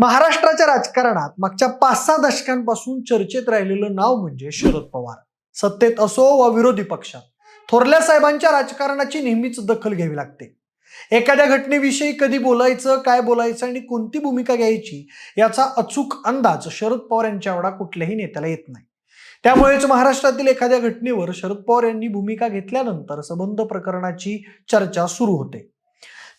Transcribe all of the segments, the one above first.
महाराष्ट्राच्या राजकारणात मागच्या पाच सहा दशकांपासून चर्चेत राहिलेलं नाव म्हणजे शरद पवार. सत्तेत असो वा विरोधी पक्षात थोरल्या साहेबांच्या राजकारणाची नेहमीच दखल घ्यावी लागते. एखाद्या घटनेविषयी कधी बोलायचं काय बोलायचं आणि कोणती भूमिका घ्यायची याचा अचूक अंदाज शरद पवार यांच्या एवढा कुठल्याही नेत्याला येत नाही. त्यामुळेच महाराष्ट्रातील एखाद्या घटनेवर शरद पवार यांनी भूमिका घेतल्यानंतर संबंध प्रकरणाची चर्चा सुरू होते.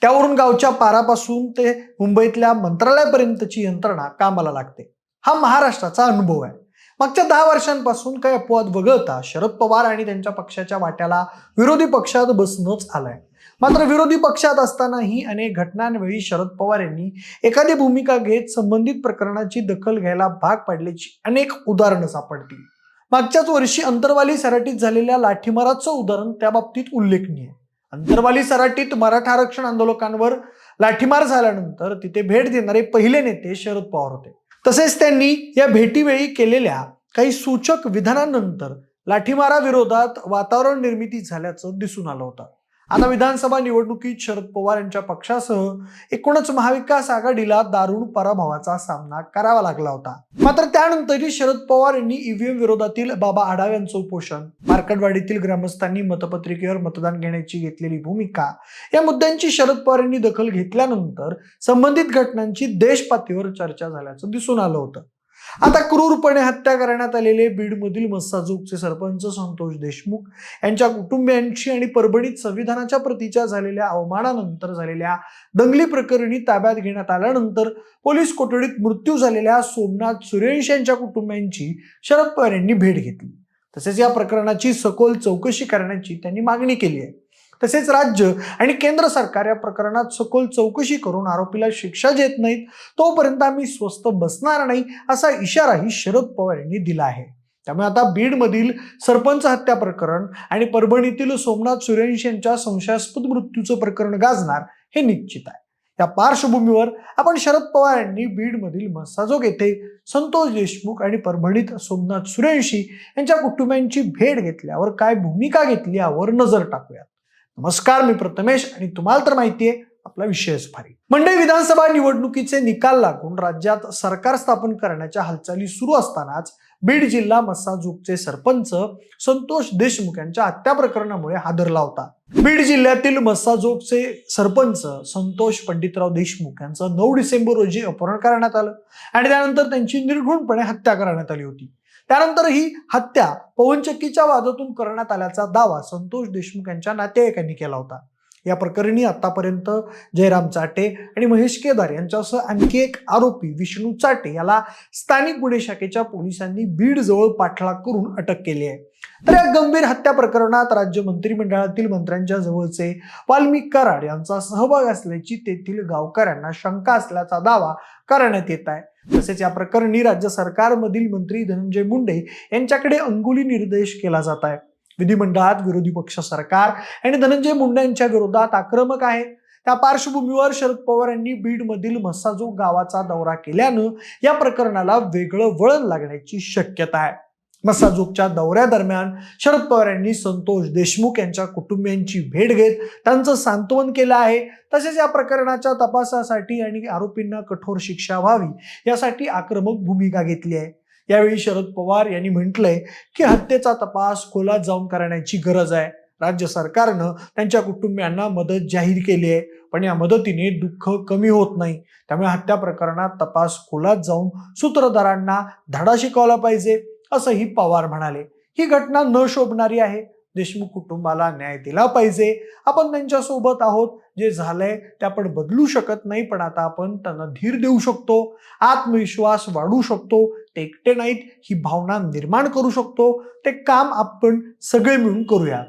त्यावरून गावच्या पारापासून ते मुंबईतल्या मंत्रालयापर्यंतची यंत्रणा कामाला लागते. हा महाराष्ट्राचा अनुभव आहे. मागच्या दहा वर्षांपासून काही अपवाद वगळता शरद पवार आणि त्यांच्या पक्षाच्या वाट्याला विरोधी पक्षात बसणंच आलंय. मात्र विरोधी पक्षात असतानाही अनेक घटनांवेळी शरद पवार यांनी एखादी भूमिका घेत संबंधित प्रकरणाची दखल घ्यायला भाग पाडल्याची अनेक उदाहरणं सापडतील. मागच्याच वर्षी अंतरवाली सराटीत झालेल्या लाठीमाराचं उदाहरण त्या बाबतीत उल्लेखनीय आहे. अंतरवाली सराटीत मराठा आरक्षण आंदोलकांवर लाठीमार झाल्यानंतर तिथे भेट देणारे पहिले नेते शरद पवार होते. तसेच त्यांनी या भेटीवेळी केलेल्या काही सूचक विधानांनंतर लाठीमाराविरोधात वातावरण निर्मिती झाल्याचं दिसून आलं होतं. आता विधानसभा निवडणुकीत शरद पवार यांच्या पक्षासह एकूणच महाविकास आघाडीला दारुण पराभवाचा सामना करावा लागला होता. मात्र त्यानंतरही शरद पवार यांनी ईव्हीएम विरोधातील बाबा आढाव यांचं उपोषण मार्केटवाडीतील ग्रामस्थांनी मतपत्रिकेवर मतदान घेण्याची घेतलेली भूमिका या मुद्द्यांची शरद पवार यांनी दखल घेतल्यानंतर संबंधित घटनांची देशपातळीवर चर्चा झाल्याचं दिसून आलं होतं. आता क्रूरपणे हत्या करण्यात आलेले बीडमधील मस्साजूकचे सरपंच संतोष देशमुख यांच्या कुटुंबियांची आणि परभणीत संविधानाच्या प्रतीच्या झालेल्या अवमानानंतर झालेल्या दंगली प्रकरणी ताब्यात घेण्यात आल्यानंतर पोलीस कोठडीत मृत्यू झालेल्या सोमनाथ सुरेश यांच्या कुटुंबियांची शरद पवार यांनी भेट घेतली. तसेच या प्रकरणाची सखोल चौकशी करण्याची त्यांनी मागणी केली आहे. तसेच राज्य आणि केंद्र सरकार या प्रकरणात सखोल चौकशी करून आरोपीला शिक्षा देत नाहीत. तोपर्यंत आम्ही स्वस्त बसणार नाही असा इशाराही शरद पवार यांनी दिला आहे. त्यामुळे आता बीडमधील सरपंच हत्या प्रकरण आणि परभणीतील सोमनाथ सूर्यवंशी यांच्या संशयास्पद मृत्यूचं प्रकरण गाजणार हे निश्चित आहे. या पार्श्वभूमीवर आपण शरद पवार यांनी बीडमधील मसाजोग येथे संतोष देशमुख आणि परभणीत सोमनाथ सुरेंशी यांच्या कुटुंबियांची भेट घेतल्यावर काय भूमिका घेतली यावर नजर टाकूयात. नमस्कार मी प्रथमेश आणि तुम्हाला तर माहिती आहे आपला विषयच भारी मंडई विधानसभा निवडणुकीचे निकाल लागून राज्यात सरकार स्थापन करण्याच्या हालचाली सुरू असतानाच बीड जिल्हा मसाजूकचे सरपंच संतोष देशमुख यांच्या हत्या प्रकरणामुळे हादरला होता. बीड जिल्ह्यातील मस्साजोगचे सरपंच संतोष पंडितराव देशमुख यांचं नऊ डिसेंबर रोजी अपहरण करण्यात आलं आणि त्यानंतर त्यांची निर्घुणपणे हत्या करण्यात आली होती. त्यानंतर ही हत्या पवनचक्कीच्या वादातून करण्यात आल्याचा दावा संतोष देशमुख यांच्या नातेवाईकांनी केला होता. या प्रकरणी आतापर्यंत जयराम चाटे आणि महेश केदार यांच्यासह आणखी एक आरोपी विष्णू चाटे याला स्थानिक गुन्हे शाखेच्या पोलिसांनी बीड जवळ पाठलाग करून अटक केली आहे. तर या गंभीर हत्या प्रकरणात राज्य मंत्रिमंडळातील मंत्र्यांच्या जवळचे वाल्मिक कराड यांचा सहभाग असल्याची तेथील गावकऱ्यांना शंका असल्याचा दावा करण्यात येत आहे. तसेच या प्रकरणी राज्य सरकारमधील मंत्री धनंजय मुंडे यांच्याकडे अंगुली निर्देश केला जात आहे. विधिमंडळात विरोधी पक्ष सरकार आणि धनंजय मुंडे यांच्या विरोधात आक्रमक आहे. त्या पार्श्वभूमीवर शरद पवार यांनी बीडमधील मस्साजोग गावाचा दौरा केल्यानं या प्रकरणाला वेगळं वळण लागण्याची शक्यता आहे. मस्साजोगच्या दौऱ्यादरम्यान शरद पवार यांनी संतोष देशमुख यांच्या कुटुंबियांची भेट घेत त्यांचं सांत्वन केलं आहे. तसेच या प्रकरणाच्या तपासासाठी आणि आरोपींना कठोर शिक्षा व्हावी यासाठी आक्रमक भूमिका घेतली आहे. यावेळी शरद पवार यांनी म्हटलंय की हत्येचा तपास खोलात जाऊन करण्याची गरज आहे. राज्य सरकारनं त्यांच्या कुटुंबियांना मदत जाहीर केली आहे पण या मदतीने दुःख कमी होत नाही. त्यामुळे हत्या प्रकरणात तपास खोलात जाऊन सूत्रधारांना धडा शिकवला पाहिजे असंही पवार म्हणाले. ही घटना न शोभणारी आहे. देशमुख कुटुंबाला न्याय दिला पाहिजे. आपण त्यांच्यासोबत आहोत. जे झालंय ते आपण बदलू शकत नाही पण आता आपण त्यांना धीर देऊ शकतो. आत्मविश्वास वाढू शकतो. ते एकटे नाहीत ही भावना निर्माण करू शकतो. ते काम आपण सगळे मिळून करूया.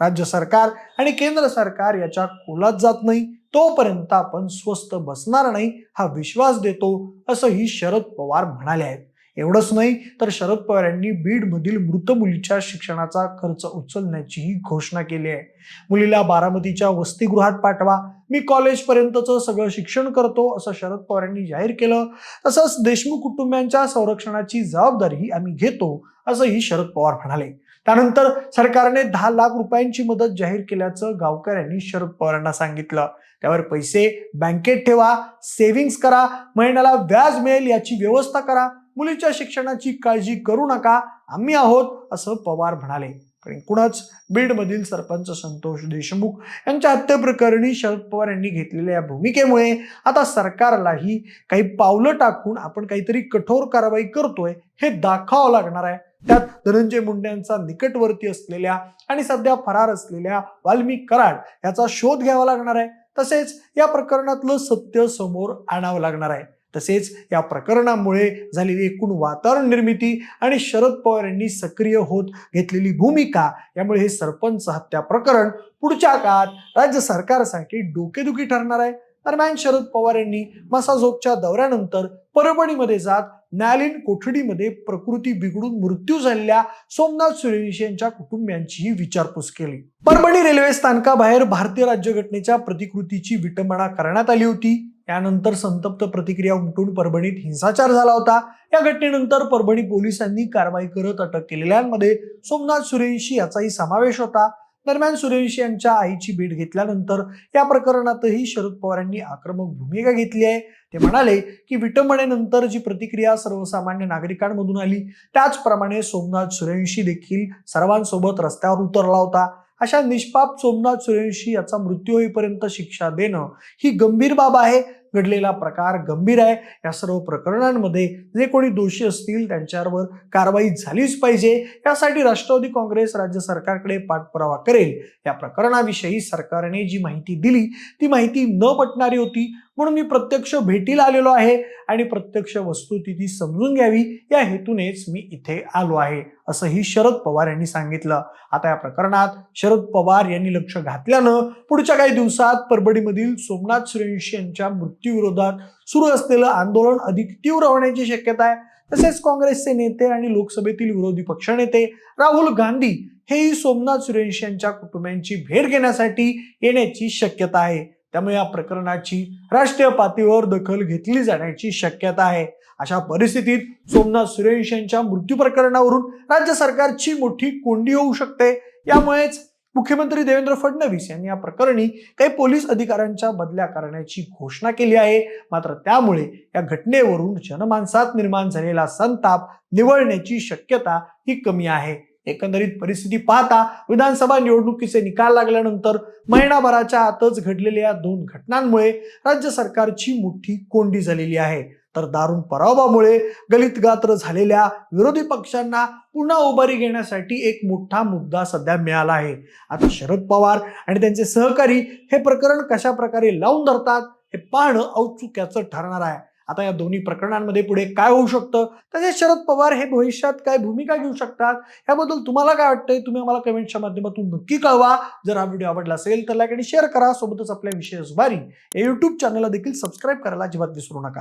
राज्य सरकार आणि केंद्र सरकार याच्या खोलात जात नाही. तोपर्यंत आपण स्वस्त बसणार नाही हा विश्वास देतो असंही शरद पवार म्हणाले आहेत. एवढंच नाही तर शरद पवार यांनी बीडमधील मृत मुलीच्या शिक्षणाचा खर्च उचलण्याचीही घोषणा केली आहे. मुलीला बारामतीच्या वसतिगृहात पाठवा मी कॉलेजपर्यंतचं सगळं शिक्षण करतो असं शरद पवार यांनी जाहीर केलं. तसंच देशमुख कुटुंबियांच्या संरक्षणाची जबाबदारी आम्ही घेतो असंही शरद पवार म्हणाले. त्यानंतर सरकारने दहा लाख रुपयांची मदत जाहीर केल्याचं गावकऱ्यांनी शरद पवारांना सांगितलं. त्यावर पैसे बँकेत ठेवा सेव्हिंग्स करा महिन्याला व्याज मिळेल याची व्यवस्था करा मुलीच्या शिक्षणाची काळजी करू नका आम्ही आहोत असं पवार म्हणाले. पण एकूणच बीडमधील सरपंच संतोष देशमुख यांच्या हत्येप्रकरणी शरद पवार यांनी घेतलेल्या या भूमिकेमुळे आता सरकारलाही काही पावलं टाकून आपण काहीतरी कठोर कारवाई करतोय हे दाखवावं लागणार आहे. त्यात धनंजय मुंडेंचा निकटवर्ती असलेल्या आणि सध्या फरार असलेल्या वाल्मिक कराड याचा शोध घ्यावा लागणार आहे. तसेच या प्रकरणातलं सत्य समोर आणावं लागणार आहे. तसेच या प्रकरणामुळे झालेली एकूण वातावरण निर्मिती आणि शरद पवार यांनी सक्रिय होत घेतलेली भूमिका यामुळे हे सरपंच हत्या प्रकरण पुढच्या काळात राज्य सरकारसाठी डोकेदुखी ठरणार आहे. दरम्यान शरद पवार यांनी मसाजोगच्या दौऱ्यानंतर परभणीमध्ये जात न्यायालयीन कोठडीमध्ये प्रकृती बिघडून मृत्यू झालेल्या सोमनाथ सुरेश यांच्या कुटुंबियांचीही विचारपूस केली. परभणी रेल्वे स्थानकाबाहेर भारतीय राज्यघटनेच्या प्रतिकृतीची विटंबना करण्यात आली होती. यानंतर संतप्त प्रतिक्रिया उमटून परभणीत हिंसाचार झाला होता. या घटनेनंतर परभणी पोलिसांनी कारवाई करत अटक केलेल्यांमध्ये सोमनाथ सुरेशी याचाही समावेश होता. दरम्यान सूर्यवंशी यांच्या आईची भेट घेतल्यानंतर या प्रकरणातही शरद पवार यांनी आक्रमक भूमिका घेतली आहे. ते म्हणाले की विटंबनेनंतर जी प्रतिक्रिया सर्वसामान्य नागरिकांमधून आली त्याचप्रमाणे सोमनाथ सूर्यवंशी देखील सर्वांसोबत रस्त्यावर उतरला होता. अशा निष्पाप सोमनाथ सूर्यवंशी याचा मृत्यू होईपर्यंत शिक्षा देणं ही गंभीर बाब आहे. घडलेला प्रकार गंभीर आहे. या सर्व प्रकरणांमध्ये जे कोणी दोषी असतील त्यांच्यावर कारवाई झालीच पाहिजे. यासाठी राष्ट्रवादी काँग्रेस राज्य सरकारकडे पाठपुरावा करेल. या प्रकरणाविषयी सरकारने जी माहिती दिली ती माहिती न पटणारी होती. म्हणून मी प्रत्यक्ष भेटीला आलेलो आहे आणि प्रत्यक्ष वस्तुस्थिती समजून घ्यावी या हेतूनेच मी इथे आलो आहे असंही शरद पवार यांनी सांगितलं. आता या प्रकरणात शरद पवार यांनी लक्ष घातल्यानं पुढच्या काही दिवसात परभणीमधील सोमनाथ सूर्यवंशी यांच्या मृत्यूविरोधात सुरू असलेलं आंदोलन अधिक तीव्र होण्याची शक्यता आहे. तसेच काँग्रेसचे नेते आणि लोकसभेतील विरोधी पक्षनेते राहुल गांधी हेही सोमनाथ सुरेश यांच्या कुटुंबियांची भेट घेण्यासाठी येण्याची शक्यता आहे. त्यामुळे या प्रकरणाची राष्ट्रीय पातळीवर दखल घेतली जाण्याची शक्यता आहे. अशा परिस्थितीत सोमनाथ सुरेश यांच्या मृत्यू प्रकरणावरून राज्य सरकारची मोठी कोंडी होऊ शकते. यामुळेच मुख्यमंत्री देवेंद्र फडणवीस यांनी या प्रकरणी काही पोलीस अधिकाऱ्यांच्या बदल्या करण्याची घोषणा केली आहे. मात्र त्यामुळे या घटनेवरून जनमानसात निर्माण झालेला संताप निवळण्याची शक्यता ही कमी आहे. एकंदरीत परिस्थिती पाहता विधानसभा निवडणुकीचे निकाल लागल्यानंतर महिनाभराच्या आतच घडलेल्या या दोन घटनांमुळे राज्य सरकारची मोठी कोंडी झालेली आहे. तर दारुण पराभवामुळे गलितगात्र झालेल्या विरोधी पक्षांना पुन्हा उभारी घेण्यासाठी एक मोठा मुद्दा सध्या मिळाला आहे. आता शरद पवार आणि त्यांचे सहकारी हे प्रकरण कशा प्रकारे लावून धरतात हे पाहणं औत्सुक्याचं ठरणार आहे. आता या दोन्ही प्रकरणांमध्ये पुढे काय होऊ शकतं? तसेच शरद पवार हे भविष्यात काय भूमिका घेऊ शकतात? याबद्दल तुम्हाला काय वाटतंय? तुम्ही आम्हाला कमेंटच्या माध्यमातून नक्की कळवा. जर हा व्हिडिओ आवडला असेल तर लाईक आणि शेअर करा. सोबतच आपल्या विशेष बारी या युट्यूब चॅनलला देखील सबस्क्राईब करायला अजिबात विसरू नका.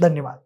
धन्यवाद.